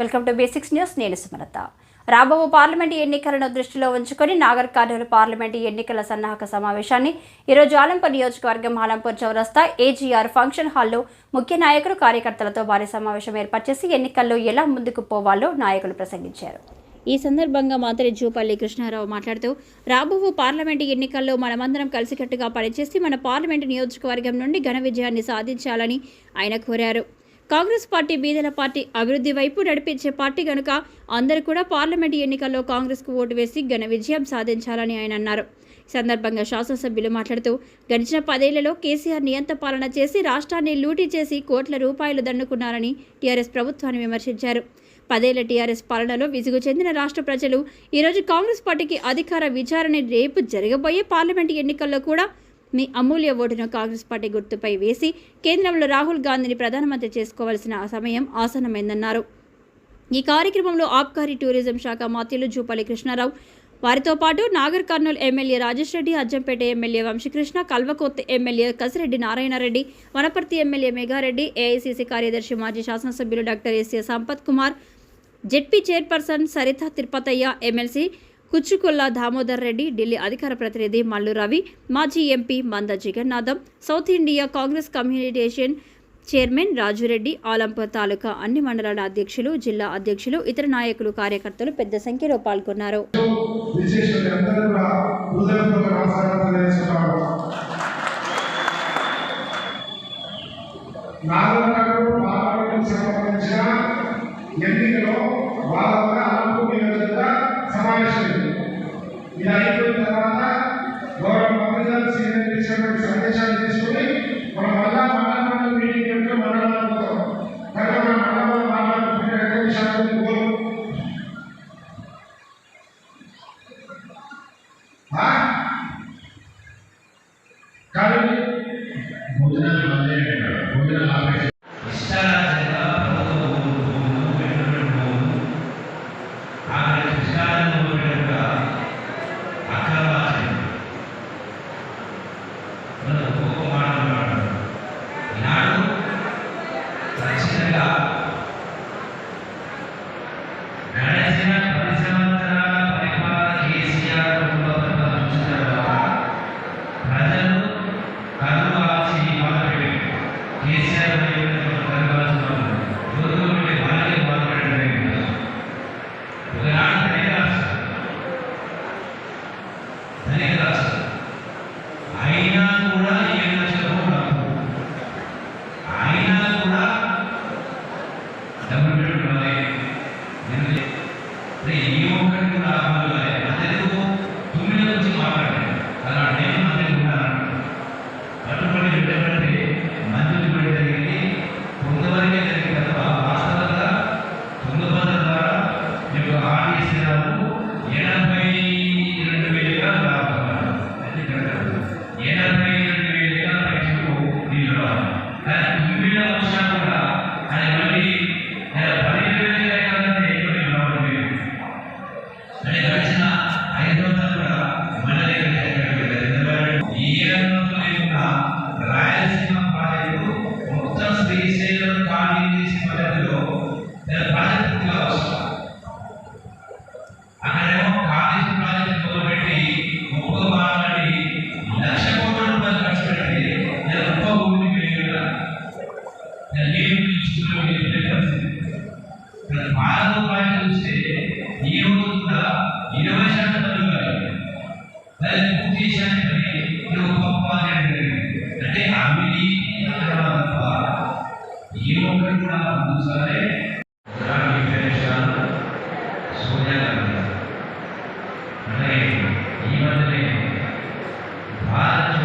Welcome to basics news. నేను సుమలత. రాబో parliament ఎన్నికలను దృష్టిలో ఉంచుకొని నాగర్ కర్నూలు పార్లమెంటు ఎన్నికల సన్నాహక సమావేశాన్ని ఈరోజు ఆలంపూర్ నియోజకవర్గం ఆలంపూర్ చౌరస్తా ఏజీఆర్ ఫంక్షన్ హాల్లో ముఖ్య నాయకులు కార్యకర్తలతో భారీ సమావేశం ఏర్పాటు చేసి ఎన్నికల్లో ఎలా ముందుకు పోవాలో నాయకులు ప్రసంగించారు. ఈ సందర్భంగా మంత్రి జూపల్లి కృష్ణారావు మాట్లాడుతూ రాబోవు పార్లమెంటు ఎన్నికల్లో మనమందరం కలిసికట్టుగా పనిచేసి మన పార్లమెంటు నియోజకవర్గం నుండి ఘన విజయాన్ని సాధించాలని ఆయన కోరారు. కాంగ్రెస్ పార్టీ బీదల పార్టీ అభివృద్ధి వైపు నడిపించే పార్టీ గనుక అందరూ కూడా పార్లమెంట్ ఎన్నికల్లో కాంగ్రెస్కు ఓటు వేసి ఘన విజయం సాధించాలని ఆయన అన్నారు. ఈ సందర్భంగా శాసనసభ్యులు మాట్లాడుతూ గడిచిన పదేళ్ళలో కేసీఆర్ నియంత పాలన చేసి రాష్ట్రాన్ని లూటీ చేసి కోట్ల రూపాయలు దండుకున్నారని టీఆర్ఎస్ ప్రభుత్వాన్ని విమర్శించారు. పదేళ్ళ టీఆర్ఎస్ పాలనలో విసుగు చెందిన రాష్ట్ర ప్రజలు ఈరోజు కాంగ్రెస్ పార్టీకి అధికార విచారణ రేపు జరగబోయే పార్లమెంటు ఎన్నికల్లో కూడా మీ అమూల్య ఓటును కాంగ్రెస్ పార్టీ గుర్తుపై వేసి కేంద్రంలో రాహుల్ గాంధీని ప్రధానమంత్రి చేసుకోవాల్సిన సమయం ఆసనమైందన్నారు ఈ కార్యక్రమంలో ఆబ్కారీ టూరిజం శాఖ మాత్యులు జూపల్లి కృష్ణారావు వారితో పాటు Nagar Kurnool MLA Rajesh Reddy Achampet MLA Vamshikrishna Kalwakurthy MLA Kasireddy Narayanareddy Wanaparthy MLA Megareddy AICC కార్యదర్శి మాజీ శాసనసభ్యులు doctor SA Sampath Kumar ZP chairperson Saritha Tirupathaiah MLC Kuchukulla Damodar Reddy Delhi అధికార ప్రతినిధి మల్లు రవి మాజీ MP Manda Jagannatham south India Congress communication chairman Rajureddy Alampur taluka అన్ని మండలాల అధ్యక్షులు జిల్లా అధ్యక్షులు ఇతర నాయకులు కార్యకర్తలు పెద్ద సంఖ్యలో పాల్గొన్నారు. ఎన్నికలో వాళ్ళ या कोई लगाना गौरव मगजन सीनियर निरीक्षक संदेशा ధనిక రాష్ట్రం ధనిక రాష్ట్రం అయినా కూడా ఏడు లక్షల కోట్లు అప్పు. అయినా కూడా డబ్బులు పెట్టుకోవాలి ఎందుకు అంటే ఈ భారత చూస్తే ఈ రోజు కూడా ఇరవై శాతం తగ్గుతాయి దాన్ని పూర్తి ఇది ఒక అంటే అవినీతి తప్ప ఏ కూడా సరే. ఈ మధ్యనే భారత్